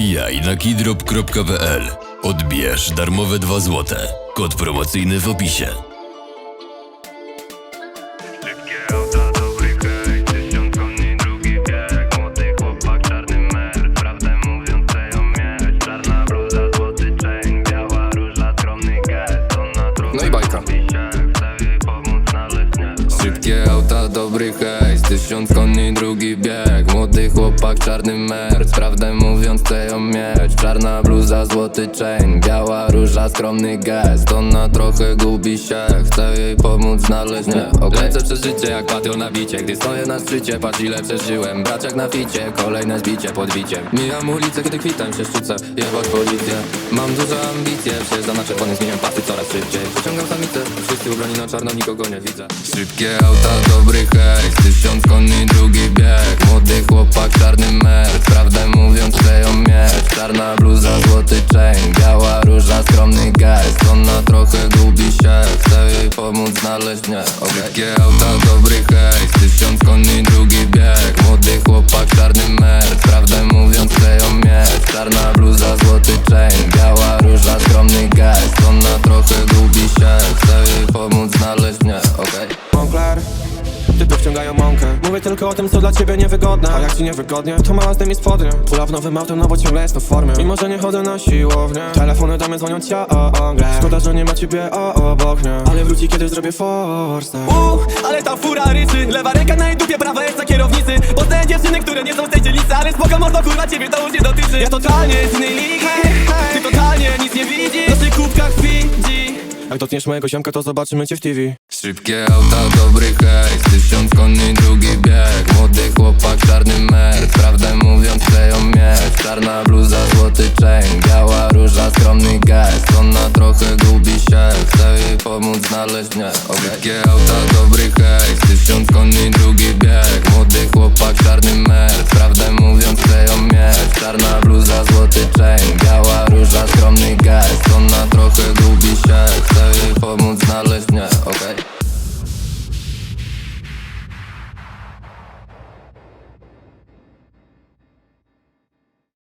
Wbijaj na kidrop.pl. Odbierz darmowe 2 złote. Kod promocyjny w opisie. Szybkie auta, dobry hejs Tysiąc koni, drugi bieg. Młody chłopak, czarny merc Prawdę mówiąc chcę ją mieć Czarna bluza, złoty chain Biała róża, skromny gest. Ona trochę gubi się Chcę jej pomóc znaleźć. Mnie okay. Lecę przez życie jak patrol na bicie Gdy stoję na szczycie, patrz ile przeżyłem. Braciak na ficie, kolejne zbicie pod biciem. Mijam ulicę, kiedy kwitam się sztuce Jebać policję Mam duże ambicje Przejeżdżam na czerwony, zmieniam pasy coraz szybciej. Pociągam samicę, wszyscy ubrani na czarno, nikogo nie widzę. Szybkie auta, dobry hejs Tysiąc koni, drugi bieg. Młody chłopak, czarny merc Prawdę mówiąc chcę ją mieć Czarna bluza, złoty chain Biała róża, skromny gest. Ona trochę gubi się Chcę jej pomóc znaleźć mnie. Okay. Szybkie auta, dobry hejs Tysiąc koni, drugi bieg. Młody chłopak, czarny merc Prawdę mówiąc chcę ją mieć Czarna bluza, złoty chain gubi się Chcę jej pomóc znaleźć mnie, okej? Moncler Typy wciągają mąkę. Mówię tylko o tym, co dla ciebie niewygodne. A jak ci niewygodnie, to mała zdejmij spodnie. Pula w nowym autem, no bo ciągle jest to w formie. Mimo, że nie chodzę na siłownię. Telefony do mnie dzwonią ciągle Szkoda, że nie ma ciebie o, obok mnie. Ale wróci, kiedy zrobię force Uch, ale ta fura ryczy. Lewa ręka na jej dupie, prawa jest na kierownicy. Poznaję dziewczyny, które nie są z tej dzielnicy Ale spoko mordo, kurwa, ciebie to już nie dotyczy. Ja totalnie z innej ligi Ty totalnie nic nie widzisz Jak dotkniesz mojego ziomka, to zobaczymy cię w TV Szybkie auta, dobry hejs Tysiąc koni, drugi bieg. Młody chłopak, czarny merc Prawdę mówiąc chcę ją mieć Czarna bluza, złoty chain Biała róża, skromny gest. Ona trochę gubi się Chcę jej pomóc znaleźć mnie. Okay. Szybkie auta, dobry hejs Tysiąc koni, drugi bieg. Młody chłopak, czarny merc